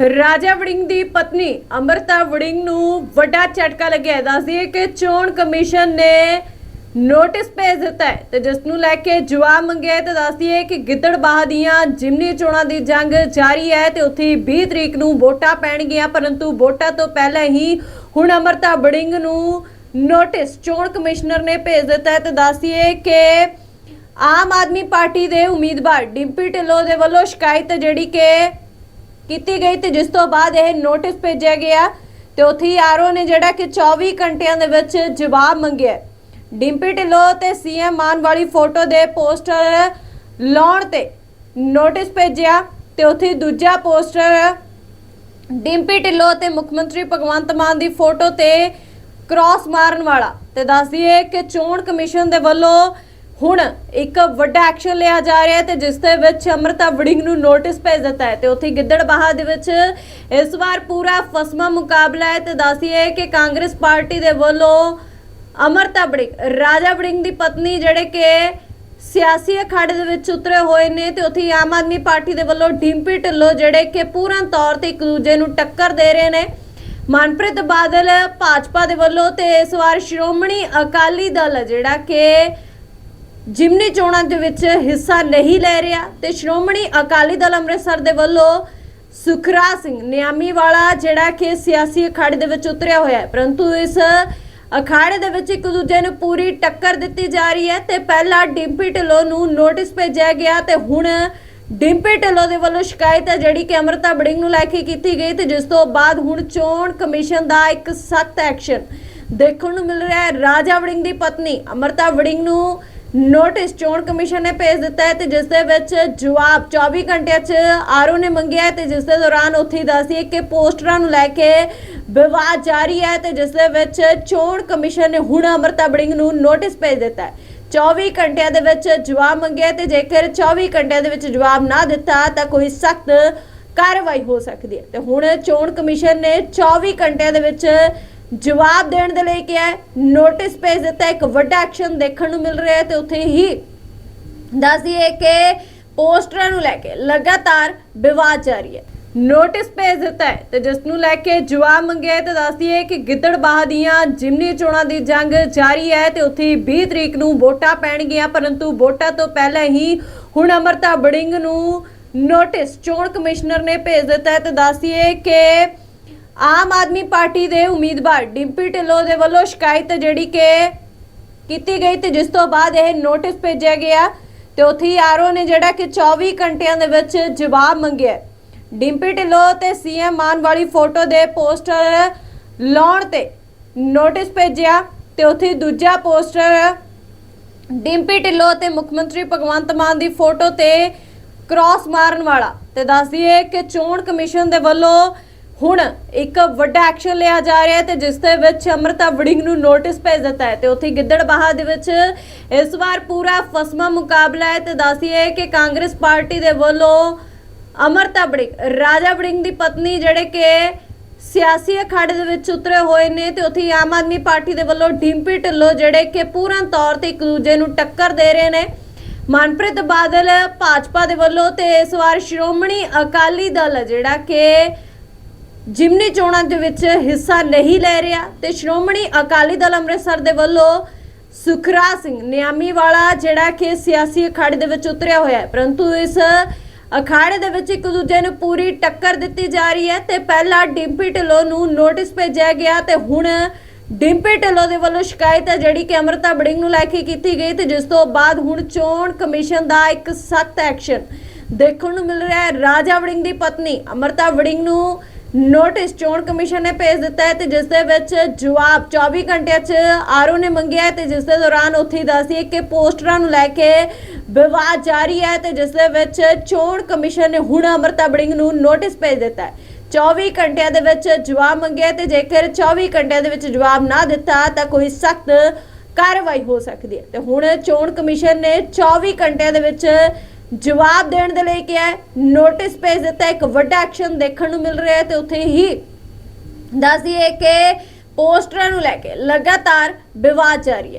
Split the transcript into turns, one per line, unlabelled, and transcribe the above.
ਰਾਜਾ ਵੜਿੰਗ ਦੀ ਪਤਨੀ ਅਮਰਤਾ ਵੜਿੰਗ ਨੂੰ ਵੱਡਾ ਝਟਕਾ ਲੱਗਿਆ ਹੈ। ਕਿ ਚੋਣ ਕਮਿਸ਼ਨ ਨੇ ਨੋਟਿਸ ਭੇਜ ਦਿੱਤਾ ਹੈ ਤੇ ਜਿਸ ਨੂੰ ਲੈ ਕੇ ਜਵਾਬ ਮੰਗਿਆ ਤੇ ਦੱਸ ਦਈਏ ਕਿ ਗਿੱਦੜਬਾਹ ਦੀਆਂ ਜਿਮਨੀ ਚੋਣਾਂ ਦੀ ਜੰਗ ਜਾਰੀ ਹੈ ਤੇ ਉੱਥੇ 20 ਤਰੀਕ ਨੂੰ ਵੋਟਾਂ ਪੈਣਗੀਆਂ, ਪਰੰਤੂ ਵੋਟਾਂ ਤੋਂ ਪਹਿਲਾਂ ਹੀ ਹੁਣ ਅਮਰਤਾ ਵੜਿੰਗ ਨੂੰ ਨੋਟਿਸ ਚੋਣ ਕਮਿਸ਼ਨਰ ਨੇ ਭੇਜ ਦਿੱਤਾ ਹੈ ਤੇ ਦੱਸਦੀਏ ਕਿ ਆਮ ਆਦਮੀ ਪਾਰਟੀ ਦੇ ਉਮੀਦਵਾਰ ਡਿੰਪੀ ਢਿੱਲੋਂ ਦੇ ਵੱਲੋਂ ਸ਼ਿਕਾਇਤ ਜਿਹੜੀ ਕਿ ਕੀਤੀ ਗਈ ਤੇ ਜਿਸ ਤੋਂ ਬਾਅਦ ਇਹ ਨੋਟਿਸ ਭੇਜਿਆ ਗਿਆ ਤੇ ਉੱਥੇ ਆਰਓ ਨੇ ਜਿਹੜਾ ਕਿ 24 ਘੰਟਿਆਂ ਦੇ ਵਿੱਚ ਜਵਾਬ ਮੰਗਿਆ। ਡਿੰਪੀ ਢਿੱਲੋਂ ਤੇ ਸੀਐਮ ਮਾਨ ਵਾਲੀ ਫੋਟੋ ਦੇ ਪੋਸਟਰ ਲਾਉਣ ਤੇ ਨੋਟਿਸ ਭੇਜਿਆ ਤੇ ਉੱਥੇ ਦੂਜਾ ਪੋਸਟਰ ਡਿੰਪੀ ਢਿੱਲੋਂ ਤੇ ਮੁੱਖ ਮੰਤਰੀ ਭਗਵੰਤ ਮਾਨ ਦੀ ਫੋਟੋ ਤੇ ਕ੍ਰਾਸ ਮਾਰਨ ਵਾਲਾ। ਤੇ ਦੱਸ ਦਈਏ ਕਿ ਚੋਣ ਕਮਿਸ਼ਨ ਦੇ ਵੱਲੋਂ ਹੁਣ ਇੱਕ ਵੱਡਾ ਐਕਸ਼ਨ ਲਿਆ ਜਾ ਰਿਹਾ ਹੈ ਤੇ ਜਿਸ ਦੇ ਵਿੱਚ ਅਮਰਤਾ ਵੜਿੰਗ ਨੂੰ ਨੋਟਿਸ ਭੇਜ ਦਿੱਤਾ ਹੈ ਤੇ ਉੱਥੇ ਗਿੱਦੜਬਾਹਾ ਦੇ ਵਿੱਚ ਇਸ ਵਾਰ ਪੂਰਾ ਫਸਮਾ ਮੁਕਾਬਲਾ ਹੈ ਤੇ ਦੱਸ ਕਿ ਕਾਂਗਰਸ ਪਾਰਟੀ ਦੇ ਵੱਲੋਂ ਅਮਰਤਾ ਵੜਿੰਗ, ਰਾਜਾ ਵੜਿੰਗ ਦੀ ਪਤਨੀ ਜਿਹੜੇ ਕਿ ਸਿਆਸੀ ਅਖਾੜੇ ਦੇ ਵਿੱਚ ਉਤਰੇ ਹੋਏ ਨੇ ਤੇ ਉੱਥੇ ਆਮ ਆਦਮੀ ਪਾਰਟੀ ਦੇ ਵੱਲੋਂ ਡਿੰਪੀ ਢਿੱਲੋਂ ਜਿਹੜੇ ਕਿ ਪੂਰਨ ਤੌਰ ਤੇ ਇੱਕ ਦੂਜੇ ਨੂੰ ਟੱਕਰ ਦੇ ਰਹੇ ਨੇ। ਮਨਪ੍ਰੀਤ ਬਾਦਲ ਭਾਜਪਾ ਦੇ ਵੱਲੋਂ ਤੇ ਇਸ ਵਾਰ ਸ਼੍ਰੋਮਣੀ ਅਕਾਲੀ ਦਲ ਜਿਹੜਾ ਕਿ ਜਿਮਨੀ ਚੋਣਾਂ ਦੇ ਵਿੱਚ ਹਿੱਸਾ ਨਹੀਂ ਲੈ ਰਿਹਾ ਤੇ ਸ਼੍ਰੋਮਣੀ ਅਕਾਲੀ ਦਲ ਅੰਮ੍ਰਿਤਸਰ ਦੇ ਵੱਲੋਂ ਸੁਖਰਾਜ ਸਿੰਘ ਨਿਆਮੀ ਵਾਲਾ ਜਿਹੜਾ ਕਿ ਸਿਆਸੀ ਅਖਾੜੇ ਦੇ ਵਿੱਚ ਉਤਰਿਆ ਹੋਇਆ ਹੈ। ਪਰੰਤੂ ਇਸ ਅਖਾੜੇ ਦੇ ਵਿੱਚ ਇੱਕ ਦੂਜੇ ਨੂੰ ਪੂਰੀ ਟੱਕਰ ਦਿੱਤੀ ਜਾ ਰਹੀ ਹੈ ਤੇ ਪਹਿਲਾਂ ਡਿੰਪੀ ਢਿੱਲੋਂ ਨੂੰ ਨੋਟਿਸ ਭੇਜਿਆ ਗਿਆ ਤੇ ਹੁਣ ਡਿੰਪੀ ਢਿੱਲੋਂ ਦੇ ਵੱਲੋਂ ਸ਼ਿਕਾਇਤ ਹੈ ਜਿਹੜੀ ਕਿ ਅਮਰਤਾ ਬੜਿੰਗ ਨੂੰ ਲੈ ਕੇ ਕੀਤੀ ਗਈ ਤੇ ਜਿਸ ਤੋਂ ਬਾਅਦ ਹੁਣ ਚੋਣ ਕਮਿਸ਼ਨ ਦਾ ਇੱਕ ਸਖਤ ਐਕਸ਼ਨ ਦੇਖਣ ਨੂੰ ਮਿਲ ਰਿਹਾ ਹੈ। ਰਾਜਾ ਵੜਿੰਗ ਦੀ ਪਤਨੀ ਅਮਰਤਾ ਵੜਿੰਗ ਨੂੰ ਨੋਟਿਸ ਚੋਣ ਕਮਿਸ਼ਨ ਨੇ ਭੇਜ ਦਿੱਤਾ ਹੈ ਤੇ ਜਿਸ ਦੇ ਵਿੱਚ ਜਵਾਬ 24 ਘੰਟਿਆਂ 'ਚ ਆਰਓ ਨੇ ਮੰਗਿਆ ਹੈ ਤੇ ਜਿਸ ਦੇ ਦੌਰਾਨ ਉੱਥੇ ਦੱਸਦੀ ਕਿ ਪੋਸਟਰਾਂ ਨੂੰ ਲੈ ਕੇ ਵਿਵਾਦ ਜਾਰੀ ਹੈ ਤੇ ਜਿਸ ਦੇ ਵਿੱਚ ਚੋਣ ਕਮਿਸ਼ਨ ਨੇ ਹੁਣ ਅਮਰਤਾ ਬੜਿੰਗ ਨੂੰ ਨੋਟਿਸ ਭੇਜ ਦਿੱਤਾ ਹੈ। 24 ਘੰਟਿਆਂ ਦੇ ਵਿੱਚ ਜਵਾਬ ਮੰਗਿਆ ਤੇ ਜੇਕਰ 24 ਘੰਟਿਆਂ ਦੇ ਵਿੱਚ ਜਵਾਬ ਨਾ ਦਿੱਤਾ ਤਾਂ ਕੋਈ ਸਖਤ ਕਾਰਵਾਈ ਹੋ ਸਕਦੀ ਹੈ। ਤੇ ਹੁਣ ਚੋਣ ਕਮਿਸ਼ਨ ਨੇ 24 ਘੰਟਿਆਂ ਦੇ ਵਿੱਚ ਜਵਾਬ ਦੇਣ ਦੇ ਲਈ ਕਿਹਾ ਨੋਟਿਸ ਭੇਜ ਦਿੱਤਾ ਇੱਕ ਵੱਡਾ ਐਕਸ਼ਨ ਦੇਖਣ ਨੂੰ ਮਿਲ ਰਿਹਾ ਹੈ ਤੇ ਉੱਥੇ ਹੀ ਦੱਸ ਦਈਏ ਕਿ ਪੋਸਟਰਾਂ ਨੂੰ ਲੈ ਕੇ ਲਗਾਤਾਰ ਵਿਵਾਦ ਜਾਰੀ ਹੈ। ਨੋਟਿਸ ਭੇਜ ਦਿੱਤਾ ਹੈ ਤੇ ਜਿਸ ਨੂੰ ਲੈ ਕੇ ਜਵਾਬ ਮੰਗਿਆ ਹੈ ਤੇ ਦੱਸ ਦਈਏ ਕਿ ਗਿੱਦੜਬਾਹ ਦੀਆਂ ਜਿਮਨੀ ਚੋਣਾਂ ਦੀ ਜੰਗ ਜਾਰੀ ਹੈ ਤੇ ਉੱਥੇ 20 ਤਰੀਕ ਨੂੰ ਵੋਟਾਂ ਪੈਣਗੀਆਂ, ਪਰੰਤੂ ਵੋਟਾਂ ਤੋਂ ਪਹਿਲਾਂ ਹੀ ਹੁਣ ਅਮਰਤਾ ਬੜਿੰਗ ਨੂੰ ਨੋਟਿਸ ਚੋਣ ਕਮਿਸ਼ਨਰ ਨੇ ਭੇਜ ਦਿੱਤਾ ਹੈ ਤੇ ਦੱਸ ਦਈਏ ਕਿ ਆਮ ਆਦਮੀ ਪਾਰਟੀ ਦੇ ਉਮੀਦਵਾਰ ਡਿੰਪੀ ਢਿੱਲੋਂ ਦੇ ਵੱਲੋਂ ਸ਼ਿਕਾਇਤ ਜਿਹੜੀ ਕਿ ਕੀਤੀ ਗਈ ਤੇ ਜਿਸ ਤੋਂ ਬਾਅਦ ਇਹ ਨੋਟਿਸ ਭੇਜਿਆ ਗਿਆ ਤੇ ਉੱਥੇ ਆਰਓ ਨੇ ਜਿਹੜਾ ਕਿ 24 ਘੰਟਿਆਂ ਦੇ ਵਿੱਚ ਜਵਾਬ ਮੰਗਿਆ। ਡਿੰਪੀ ਢਿੱਲੋਂ ਤੇ ਸੀਐਮ ਮਾਨ ਵਾਲੀ ਫੋਟੋ ਦੇ ਪੋਸਟਰ ਲਾਉਣ ਤੇ ਨੋਟਿਸ ਭੇਜਿਆ ਤੇ ਉੱਥੇ ਦੂਜਾ ਪੋਸਟਰ ਡਿੰਪੀ ਢਿੱਲੋਂ ਤੇ ਮੁੱਖ ਮੰਤਰੀ ਭਗਵੰਤ ਮਾਨ ਦੀ ਫੋਟੋ ਤੇ ਕ੍ਰਾਸ ਮਾਰਨ ਵਾਲਾ। ਤੇ ਦੱਸ ਦਈਏ ਕਿ ਚੋਣ ਕਮਿਸ਼ਨ ਦੇ ਵੱਲੋਂ ਹੁਣ ਇੱਕ ਵੱਡਾ ਐਕਸ਼ਨ ਲਿਆ ਜਾ ਰਿਹਾ ਹੈ ਤੇ ਜਿਸ ਦੇ ਵਿੱਚ ਅਮਰਤਾ ਵੜਿੰਗ ਨੂੰ ਨੋਟਿਸ ਭੇਜ ਦਿੱਤਾ ਹੈ ਤੇ ਉੱਥੇ ਗਿੱਦੜਬਾਹਾ ਦੇ ਵਿੱਚ ਇਸ ਵਾਰ ਪੂਰਾ ਫਸਮਾ ਮੁਕਾਬਲਾ ਹੈ ਤੇ ਦੱਸ ਕਿ ਕਾਂਗਰਸ ਪਾਰਟੀ ਦੇ ਵੱਲੋਂ ਅਮਰਤਾ ਵੜਿੰਗ, ਰਾਜਾ ਵੜਿੰਗ ਦੀ ਪਤਨੀ ਜਿਹੜੇ ਕਿ ਸਿਆਸੀ ਅਖਾੜੇ ਦੇ ਵਿੱਚ ਉਤਰੇ ਹੋਏ ਨੇ ਤੇ ਉੱਥੇ ਆਮ ਆਦਮੀ ਪਾਰਟੀ ਦੇ ਵੱਲੋਂ ਡਿੰਪੀ ਢਿੱਲੋਂ ਜਿਹੜੇ ਕਿ ਪੂਰਨ ਤੌਰ ਤੇ ਇੱਕ ਦੂਜੇ ਨੂੰ ਟੱਕਰ ਦੇ ਰਹੇ ਨੇ। ਮਨਪ੍ਰੀਤ ਬਾਦਲ ਭਾਜਪਾ ਦੇ ਵੱਲੋਂ ਤੇ ਇਸ ਵਾਰ ਸ਼੍ਰੋਮਣੀ ਅਕਾਲੀ ਦਲ ਜਿਹੜਾ ਕਿ ਜਿਮਨੀ ਚੋਣਾਂ ਦੇ ਵਿੱਚ ਹਿੱਸਾ ਨਹੀਂ ਲੈ ਰਿਹਾ ਤੇ ਸ਼੍ਰੋਮਣੀ ਅਕਾਲੀ ਦਲ ਅੰਮ੍ਰਿਤਸਰ ਦੇ ਵੱਲੋਂ ਸੁਖਰਾਜ ਸਿੰਘ ਨਿਆਮੀ ਵਾਲਾ ਜਿਹੜਾ ਕਿ ਸਿਆਸੀ ਅਖਾੜੇ ਦੇ ਵਿੱਚ ਉਤਰਿਆ ਹੋਇਆ ਹੈ। ਪਰੰਤੂ ਇਸ ਅਖਾੜੇ ਦੇ ਵਿੱਚ ਇੱਕ ਦੂਜੇ ਨੂੰ ਪੂਰੀ ਟੱਕਰ ਦਿੱਤੀ ਜਾ ਰਹੀ ਹੈ ਤੇ ਪਹਿਲਾਂ ਡਿੰਪੀ ਢਿੱਲੋਂ ਨੂੰ ਨੋਟਿਸ ਭੇਜਿਆ ਗਿਆ ਤੇ ਹੁਣ ਡਿੰਪੀ ਢਿੱਲੋਂ ਦੇ ਵੱਲੋਂ ਸ਼ਿਕਾਇਤ ਹੈ ਜਿਹੜੀ ਕਿ ਅਮਰਤਾ ਬੜਿੰਗ ਨੂੰ ਲੈ ਕੇ ਕੀਤੀ ਗਈ ਤੇ ਜਿਸ ਤੋਂ ਬਾਅਦ ਹੁਣ ਚੋਣ ਕਮਿਸ਼ਨ ਦਾ ਇੱਕ ਸਖਤ ਐਕਸ਼ਨ ਦੇਖਣ ਨੂੰ ਮਿਲ ਰਿਹਾ ਹੈ। ਰਾਜਾ ਵੜਿੰਗ ਦੀ ਪਤਨੀ ਅਮਰਤਾ ਵੜਿੰਗ ਨੂੰ ਨੋਟਿਸ ਚੋਣ ਕਮਿਸ਼ਨ ਨੇ ਭੇਜ ਦਿੱਤਾ ਹੈ ਤੇ ਜਿਸ ਦੇ ਵਿੱਚ ਜਵਾਬ 24 ਘੰਟਿਆਂ 'ਚ ਆਰਓ ਨੇ ਮੰਗਿਆ ਹੈ ਤੇ ਜਿਸ ਦੇ ਦੌਰਾਨ ਉੱਥੇ ਦੱਸਦੀ ਕਿ ਪੋਸਟਰਾਂ ਨੂੰ ਲੈ ਕੇ ਵਿਵਾਦ ਜਾਰੀ ਹੈ ਤੇ ਜਿਸ ਦੇ ਵਿੱਚ ਚੋਣ ਕਮਿਸ਼ਨ ਨੇ ਹੁਣ ਅਮਰਤਾ ਬੜਿੰਗ ਨੂੰ ਨੋਟਿਸ ਭੇਜ ਦਿੱਤਾ ਹੈ। 24 ਘੰਟਿਆਂ ਦੇ ਵਿੱਚ ਜਵਾਬ ਮੰਗਿਆ ਤੇ ਜੇਕਰ 24 ਘੰਟਿਆਂ ਦੇ ਵਿੱਚ ਜਵਾਬ ਨਾ ਦਿੱਤਾ ਤਾਂ ਕੋਈ ਸਖਤ ਕਾਰਵਾਈ ਹੋ ਸਕਦੀ ਹੈ। ਤੇ ਹੁਣ ਚੋਣ ਕਮਿਸ਼ਨ ਨੇ 24 ਘੰਟਿਆਂ ਦੇ ਵਿੱਚ ਜਵਾਬ ਦੇਣ ਦੇ ਲਈ ਕਿਹਾ ਨੋਟਿਸ ਭੇਜ ਦਿੱਤਾ ਇੱਕ ਵੱਡਾ ਐਕਸ਼ਨ ਦੇਖਣ ਨੂੰ ਮਿਲ ਰਿਹਾ ਹੈ ਤੇ ਉੱਥੇ ਹੀ ਦੱਸ ਦਈਏ ਕਿ ਪੋਸਟਰਾਂ ਨੂੰ ਲੈ ਕੇ ਲਗਾਤਾਰ ਵਿਵਾਦ ਜਾਰੀ ਹੈ।